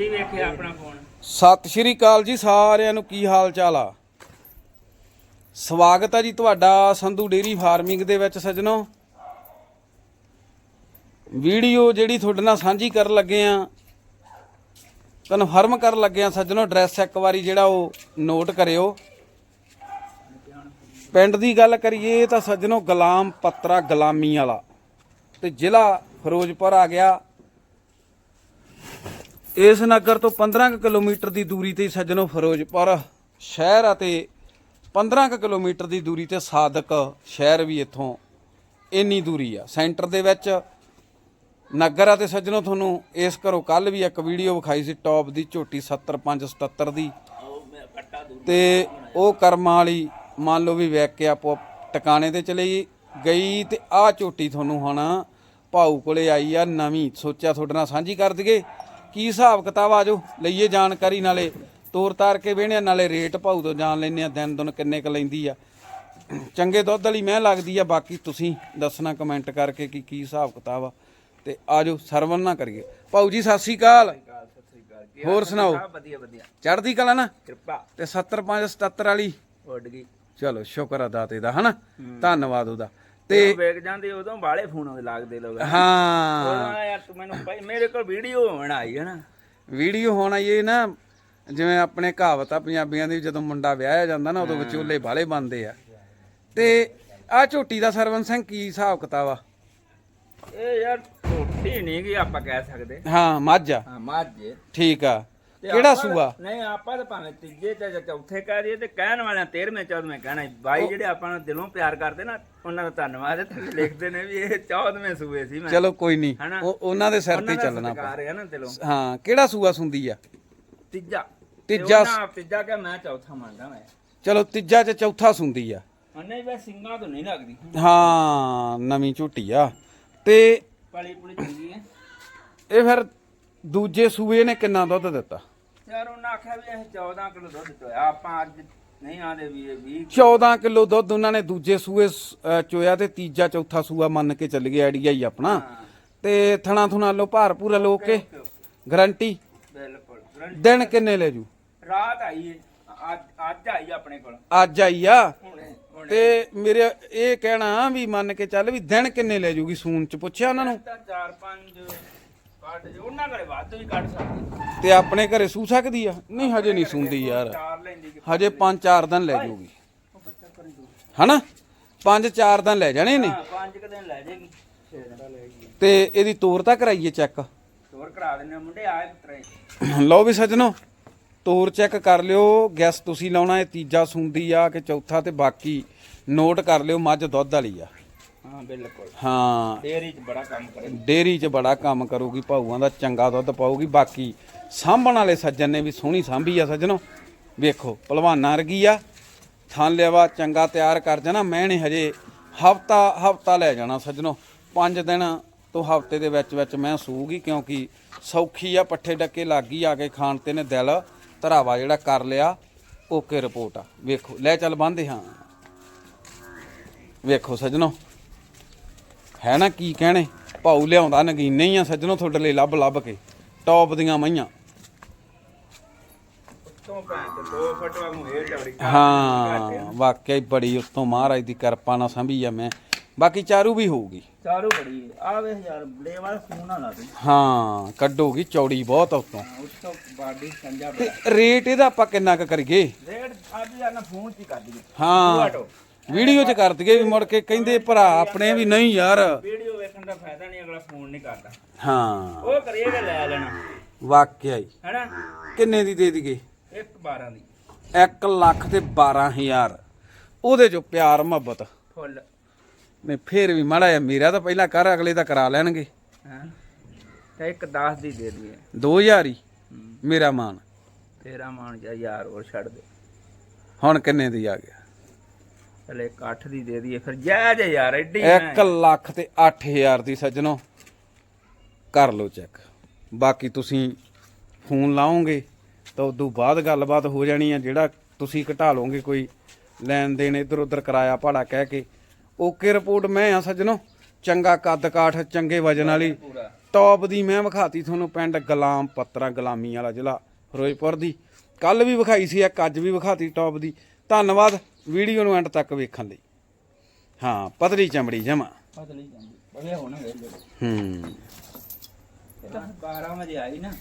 ਜੀ ਵੇਖਿਆ ਆਪਣਾ ਫੋਨ। ਸਤਿ ਸ਼੍ਰੀ ਅਕਾਲ ਜੀ ਸਾਰਿਆਂ ਨੂੰ, ਕੀ ਹਾਲ ਚਾਲ ਆ? ਸਵਾਗਤ ਆ ਜੀ ਤੁਹਾਡਾ ਸੰਧੂ ਡੇਰੀ ਫਾਰਮਿੰਗ ਦੇ ਵਿੱਚ ਸੱਜਣੋ। ਵੀਡੀਓ ਜਿਹੜੀ ਤੁਹਾਡੇ ਨਾਲ ਸਾਂਝੀ ਕਰਨ ਲੱਗੇ ਆ, ਕਨਫਰਮ ਕਰਨ ਲੱਗੇ ਆ ਸੱਜਣੋ, ਐਡਰੈਸ ਇੱਕ ਵਾਰੀ ਜਿਹੜਾ ਉਹ ਨੋਟ ਕਰਿਓ। ਪਿੰਡ ਦੀ ਗੱਲ ਕਰੀਏ ਤਾਂ ਸੱਜਣੋ, ਗੁਲਾਮ ਪੱਤਰਾ ਗੁਲਾਮੀ ਵਾਲਾ। ਤੇ ਜ਼ਿਲ੍ਹਾ ਫਿਰੋਜ਼ਪੁਰ ਆ ਗਿਆ। ਇਸ ਨਗਰ ਤੋਂ 15 ਕੁ ਕਿਲੋਮੀਟਰ ਦੀ ਦੂਰੀ ਤੇ ਹੀ ਸੱਜਣੋ ਫਿਰੋਜ਼ਪੁਰ ਸ਼ਹਿਰ ਅਤੇ 15 ਕੁ ਕਿਲੋਮੀਟਰ ਦੀ ਦੂਰੀ ਤੇ ਸਾਦਕ ਸ਼ਹਿਰ ਵੀ ਇੱਥੋਂ ਇੰਨੀ ਦੂਰੀ ਆ। ਸੈਂਟਰ ਦੇ ਵਿੱਚ ਨਗਰ ਆ ਤੇ ਸੱਜਣੋ ਤੁਹਾਨੂੰ ਇਸ ਘਰੋਂ ਕੱਲ ਵੀ ਇੱਕ ਵੀਡੀਓ ਵਿਖਾਈ ਸੀ, ਟੌਪ ਦੀ ਝੋਟੀ 70577 ਦੀ। ਤੇ ਉਹ ਕਰਮਾਂ ਵਾਲੀ ਮੰਨ ਲਓ ਵੀ ਵੇਖ ਕੇ ਆਪੋ ਟਿਕਾਣੇ ਤੇ ਚਲੀ ਗਈ ਤੇ ਆਹ ਝੋਟੀ ਤੁਹਾਨੂੰ ਹੁਣ ਭਾਊ ਕੋਲੇ ਆਈ ਆ, ਨਵੀਂ। ਸੋਚਿਆ ਤੁਹਾਡੇ ਨਾਲ ਸਾਂਝੀ ਕਰ ਦਈਏ। ਕੀ ਹਿਸਾਬ ਕਿਤਾਬ ਆਜੋ ਲਈਏ ਜਾਣਕਾਰੀ ਨਾਲੇ ਤੋਰ ਤਾਰ ਕੇ ਵੇਹਣੇ ਨਾਲੇ ਰੇਟ ਭਾਊ ਤੋਂ ਜਾਣ ਲੈਨੇ ਆ ਦਿਨ ਦਿਨ ਕਿੰਨੇ ਕ ਲੈਂਦੀ ਆ। ਚੰਗੇ ਦੁੱਧ ਵਾਲੀ ਮੈਂ ਲੱਗਦੀ ਆ ਬਾਕੀ ਤੁਸੀਂ ਦੱਸਣਾ ਕਮੈਂਟ ਕਰਕੇ ਕਿ ਕੀ ਹਿਸਾਬ ਕਿਤਾਬ ਆ। ਤੇ ਆਜੋ ਸਰਵਨ ਨਾ ਕਰੀਏ। ਭਾਊ ਜੀ ਸਤਿ ਸ੍ਰੀ ਅਕਾਲ। ਹੋਰ ਸੁਣਾਓ? ਵਧੀਆ ਵਧੀਆ। ਚੜ੍ਹਦੀ ਕਲਾ ਨਾ? ਕਿਰਪਾ। ਤੇ 7577 ਵਾਲੀ। ਉੱਡ ਗਈ। ਚਲੋ ਸ਼ੁਕਰ ਆ ਦਾਤੇ ਦਾ ਹਨਾ? ਧੰਨਵਾਦ ਉਹਦਾ। ਤੇ ਵੇਖ ਜਾਂਦੇ ਉਦੋਂ ਬਾਲੇ ਫੋਨ ਲੱਗਦੇ ਲੋਕ। ਹਾਂ। ਉਦੋਂ ਯਾਰ ਤੂੰ ਮੈਨੂੰ ਭਾਈ ਮੇਰੇ ਕੋਲ ਵੀਡੀਓ ਬਣਾਈ ਹੈ ਨਾ। ਵੀਡੀਓ ਹੋਣਾ ਇਹ ਨਾ ਜਿਵੇਂ ਆਪਣੇ ਕਹਾਵਤ ਆ ਪੰਜਾਬੀਆਂ ਦੀ ਜਦੋਂ ਮੁੰਡਾ ਵਿਆਹਿਆ ਜਾਂਦਾ ਨਾ ਉਦੋਂ ਵਿਚੋਲੇ ਬਾਲੇ ਬਣਦੇ ਆ। ਤੇ ਆ ਝੋਟੀ ਦਾ ਸਰਵਨ ਸਿੰਘ ਕੀ ਹਿਸਾਬ ਕਿਤਾਬ ਆ? ਇਹ ਯਾਰ ਛੋਟੀ ਨਹੀਂ ਗੀ ਆਪਾਂ ਕਹਿ ਸਕਦੇ। ਹਾਂ ਮੱਝ ਆ। ਹਾਂ ਮਾਝੇ। ਠੀਕ ਆ। ਤੇ ਕਿਹੜਾ ਆਪਾਂ- ਸੂਆ? ਨਹੀਂ ਆਪਾਂ ਤਾਂ ਭਾਵੇਂ ਤੀਜੇ ਤੇ ਚੌਥੇ ਕਹਿ ਦਈਏ ਤੇ ਕਹਿਣ ਵਾਲਿਆਂ 13ਵੇਂ 14ਵੇਂ ਕਹਿਣਾ ਸੀ। ਬਾਈ ਜਿਹੜੇ ਆਪਾਂ ਨੂੰ ਦਿਲੋਂ ਪਿਆਰ ਕਰਦੇ ਨਾ ਉਹਨਾਂ ਦਾ ਧੰਨਵਾਦ ਹੈ ਤੇ ਲਿਖਦੇ ਨੇ ਵੀ ਇਹ 14ਵੇਂ ਸੂਏ ਸੀ ਮੈਂ। ਚਲੋ ਕੋਈ ਨਹੀਂ ਹਨਾ? ਉਹ ਉਹਨਾਂ ਦੇ ਸਿਰ ਤੇ ਚੱਲਣਾ ਆਪਾਂ। ਸਤਿਕਾਰ ਹੈ ਨਾ ਦਿਲੋਂ। ਹਾਂ ਕਿਹੜਾ ਸੂਆ ਸੁੰਦੀ ਆ? ਤੀਜਾ। ਤੀਜਾ- ਤੇ ਉਹਨਾਂ ਤੀਜਾ ਕਿ ਮੈਂ ਚੌਥਾ ਮੰਨਦਾ ਮੈਂ। ਚਲੋ ਤੀਜਾ ਚ ਚੌਥਾ ਸੁੰਦੀ ਆ। ਉਹਨੇ ਵੀ ਸਿੰਘਾਂ ਤੋਂ ਨਹੀਂ ਲੱਗਦੀ। ਹਾਂ ਨਵੀਂ ਝੋਟੀ ਆ। ਤੇ ਪਲੀ ਪੁਲੀ ਚੰਗੀ ਹੈ। ਇਹ ਫਿਰ ਦੂਜੇ ਸੂਏ ਨੇ ਕਿੰਨਾ ਦੁੱਧ ਦਿੱਤਾ? ਯਾਰ ਉਹਨਾਂ ਆਖਿਆ ਵੀ ਇਹ 14 ਕਿਲੋ ਦੁੱਧ ਚੋਇਆ ਆਪਾਂ ਅੱਜ ਨਹੀਂ ਆਂਦੇ ਵੀ ਇਹ 20 14 ਕਿਲੋ ਦੁੱਧ ਉਹਨਾਂ ਨੇ ਦੂਜੇ ਸੂਏ ਸ- ਅਹ ਚੋਇਆ ਤੇ ਤੀਜਾ ਚੌਥਾ ਸੂਆ ਮੰਨ ਕੇ ਚੱਲ ਗਿਆ ਆਈਡੀਆ ਹੀ ਆਪਣਾ। ਤੇ ਥਣਾ ਥੁਣਾ ਲੋ ਭਾਰ ਪੂਰਾ ਲੋ ਕੇ। ਗਰੰਟੀ। ਬਿਲਕੁਲ ਗਰੰਟੀ ਦਿਨ ਕਿੰਨੇ ਲੈ ਜੂ? ਰਾਤ ਆਈ ਅੱਜ ਅੱਜ ਆਈ ਆਪਣੇ ਕੋਲ। ਅੱਜ ਆਈ ਆ? ਹੁਣੇ ਹੁਣੇ। ਤੇ ਮੇਰੇ ਇਹ ਕਹਿਣਾ ਵੀ ਮੰਨ ਕੇ ਚੱਲ ਵੀ ਦਿਨ ਕਿੰਨੇ ਲੈ ਜੂਗੀ ਸੂਨ ਚ ਪੁੱਛਿਆ ਉਹਨਾਂ ਨੂੰ? ਤਾਂ 4 5 ਕੱਢ ਜੋ ਉਹਨਾਂ ਘਰੇ ਵੱਧ ਵੀ ਕੱਢ ਸਕਦੀ। ਤੇ ਆਪਣੇ ਘਰੇ ਸੂ ਸਕਦੀ ਆ? ਨਹੀਂ ਹਜੇ ਨਹੀਂ ਸੂੰਦੀ ਯਾਰ। ਚਾਰ ਲੈਂਦੀ ਕਿ ਹਜੇ 5-4 ਦਿਨ ਲੈ ਜੂਗੀ। ਉਹ ਬੱਚਾ ਕਰੀ ਦੂ ਹਨਾ 5-4 ਦਿਨ ਲੈ ਜਾਣੇ ਨੇ। ਹਾਂ ਪੰਜ ਕੁ ਦਿਨ ਲੈ ਜਾਏਗੀ। ਛੇ ਦਿਨ ਲੈ ਜਾਏਗੀ ਤੇ ਇਹਦੀ ਤੋਰ ਤਾਂ ਕਰਾਈਏ ਚੈੱਕ। ਹੋਰ ਕਰਾ ਆ, ਮੁੰਡੇ ਆਏ ਪੁੱਤਰੇ। ਲਓ ਵੀ ਸੱਜਣੋ ਤੋਰ ਚੈੱਕ ਕਰ ਲਿਓ ਗੈਸ ਤੁਸੀਂ ਲਾਉਣਾ ਇਹ ਤੀਜਾ ਸੁੰਦੀ ਆ ਕਿ ਚੌਥਾ ਤੇ ਬਾਕੀ ਨੋਟ ਕਰ ਲਿਓ ਮੱਝ ਦੁੱਧ ਵਾਲੀ ਆ। ਹਾਂ ਬਿਲਕੁਲ। ਹਾਂ। ਡੇਰੀ 'ਚ ਬੜਾ ਕੰਮ ਕਰੇ। ਡੇਰੀ 'ਚ ਬੜਾ ਕੰਮ ਕਰੂਗੀ ਭਾਊਆਂ ਦਾ ਚੰਗਾ ਦੁੱਧ ਪਾਊਗੀ ਬਾਕੀ ਸਾਂਭਣ ਵਾਲੇ ਸੱਜਣ ਨੇ ਵੀ ਸੋਹਣੀ ਸਾਂਭੀ ਆ ਸੱਜਣੋ। ਵੇਖੋ ਪਹਿਲਵਾਨਾਂ ਵਰਗੀ ਆ ਥਾਂ ਲਿਆਵਾ ਚੰਗਾ ਤਿਆਰ ਕਰ ਜਾਣਾ ਮੈਂ ਨੇ ਹਜੇ ਹਫਤਾ ਹਫਤਾ ਲੈ ਜਾਣਾ ਸੱਜਣੋ। 5 ਦਿਨ ਤੋਂ ਹਫ਼ਤੇ ਦੇ ਵਿੱਚ ਵਿੱਚ ਮੈਂ ਸੂਗੀ ਕਿਉਂਕਿ ਸੌਖੀ ਆ ਪੱਠੇ ਡੱਕੇ ਲੱਗੀ ਆ ਕੇ ਖਾਣ ਤੇ ਨੇ ਦਿਲ ਧਰਾਵਾ ਜਿਹੜਾ ਕਰ ਲਿਆ ਓਕੇ ਰਿਪੋਰਟ ਆ। ਵੇਖੋ ਲੈ ਚੱਲ ਬੰਦੇ ਹਾਂ। ਵੇਖੋ ਸੱਜਣੋ ਹੈ ਨਾ ਕੀ ਕਹਿਣੇ? ਭਾਊ ਲਿਆਉਂਦਾ ਨਗੀਨੇ ਹੀ ਆ ਸੱਜਣੋ ਤੁਹਾਡੇ ਲਈ ਲੱਭ ਲੱਭ ਕੇ। ਟੌਪ ਦੀਆਂ ਮਈਆਂ। ਉੱਤੋਂ ਭੈਣ ਤੇ 2 ਫੁੱਟ ਵਾਂਗੂ ਇਹ ਚੌੜੀ ਹਾਂ ਬੜੀ ਉਤੋਂ ਮਹਾਰਾਜ ਦੀ ਕਿਰਪਾ ਨਾਲ ਸੰਭੀ ਆ ਮੈਂ। ਬਾਕੀ ਚਾਰੂ ਵੀ ਹੋਊਗੀ। ਚਾਰੂ ਬੜੀ ਆ ਵੇ ਯਾਰ ਬੜੇ ਵਾਲਾ ਫੋਨ ਨਾ ਲਾ ਦੇ ਹਾਂ ਕੱਢੋਗੀ ਚੌੜੀ ਬਹੁਤ ਉਤੋਂ। ਉੱਤੋਂ ਬਾਡੀ ਸੰਜਾ ਤੇ ਰੇਟ ਇਹਦਾ ਆਪਾਂ ਕਿੰਨਾ ਕੁ ਕਰੀਏ? ਰੇਡ ਅੱਜ ਯਾਰ ਨਾ ਫੋਨ 'ਚ ਹੀ ਕਰ ਦਈਏ। ਹਾਂ। ਵੀਡੀਓ 'ਚ ਕਰ ਦਈਏ ਵੀ ਮੁੜ ਕੇ ਕਹਿੰਦੇ ਭਰਾ ਆਪਣੇ ਵੀ ਨਹੀਂ ਯਾਰ। ਵੀਡੀਓ ਵੇਖਣ ਦਾ ਫਾਇਦਾ ਨਹੀਂ ਅਗਲਾ ਫੋਨ ਨਹੀਂ ਕਰਦਾ। ਹਾਂ। ਉਹ ਕਰੀਏਗਾ ਲੈ ਲੈਣਾ? ਵਾਕਿਆ ਹੀ। ਹੈਨਾ? ਕਿੰਨੇ ਦੀ ਦੇ ਦਈਏ? ਇੱਕ 12 ਦੀ। 1 ਲੱਖ ਤੇ 12000 ਉਹਦੇ 'ਚੋਂ ਪਿਆਰ ਮੁਹੱਬਤ। ਫੁੱਲ। ਨਹੀਂ ਫੇਰ ਵੀ ਮਾੜਾ ਜਿਹਾ ਮੇਰਾ ਤਾਂ ਪਹਿਲਾਂ ਕਰ ਅਗਲੇ ਤਾਂ ਕਰਾ ਲੈਣਗੇ। ਹਾਂ? ਤੇ ਇੱਕ 10 ਦੀ ਦੇ ਦਈਏ। 2000 ਹੀ। ਮੇਰਾ ਮਾਨ ਤੇਰਾ ਮਾਨ ਜਾ ਯਾਰ ਹੋਰ ਛੱਡ ਦੇ। ਹੁਣ ਕਿੰਨੇ ਦੀ ਆ ਗਿਆ? ਚਲੇ ਇੱਕ 8 ਦੀ ਦੇ ਦਈਏ ਫਿਰ ਜੈ ਜੈ ਯਾਰ ਐਡੀ 1 ਲੱਖ ਤੇ 8000 ਦੀ ਸੱਜਣੋ ਕਰ ਲਓ ਚੈੱਕ। ਬਾਕੀ ਤੁਸੀਂ ਫੋਨ ਲਾਓਗੇ ਤਾਂ ਉਦੋਂ ਬਾਅਦ ਗੱਲਬਾਤ ਹੋ ਜਾਣੀ ਆ ਜਿਹੜਾ ਤੁਸੀਂ ਘਟਾ ਲਓਗੇ ਕੋਈ ਲੈਣ ਦੇਣ ਇਧਰ ਉਧਰ ਕਰਾਇਆ ਭਾੜਾ ਕਹਿ ਕੇ। ਓਕੇ ਰਿਪੋਰਟ ਮੈਂ ਆ ਸੱਜਣੋ ਚੰਗਾ ਕੱਦ ਕਾਠ ਚੰਗੇ ਵਜਨ ਵਾਲੀ। ਟੌਪ ਦੀ ਮੈਂ ਵਿਖਾਤੀ ਤੁਹਾਨੂੰ ਪਿੰਡ ਗੁਲਾਮ ਪੱਤਰਾ ਗੁਲਾਮੀ ਵਾਲਾ ਜ਼ਿਲ੍ਹਾ ਫਿਰੋਜ਼ਪੁਰ ਦੀ। ਕੱਲ ਵੀ ਵਿਖਾਈ ਸੀ ਇੱਕ ਅੱਜ ਵੀ ਵਿਖਾਤੀ ਟੌਪ ਦੀ। ਧੰਨਵਾਦ। ਵੀਡੀਓ ਨੂੰ ਐਂਡ ਤੱਕ ਵੇਖਣ ਲਈ। ਹਾਂ ਪਤਲੀ ਚਮੜੀ ਜਮਾ। ਪਤਲੀ ਜਾਂਦੀ ਬੜੇ ਹੋਣ ਵੇਲੇ ਹੂੰ। ਇਹ ਤਾਂ 12 ਵਜੇ ਆਈ ਨਾ।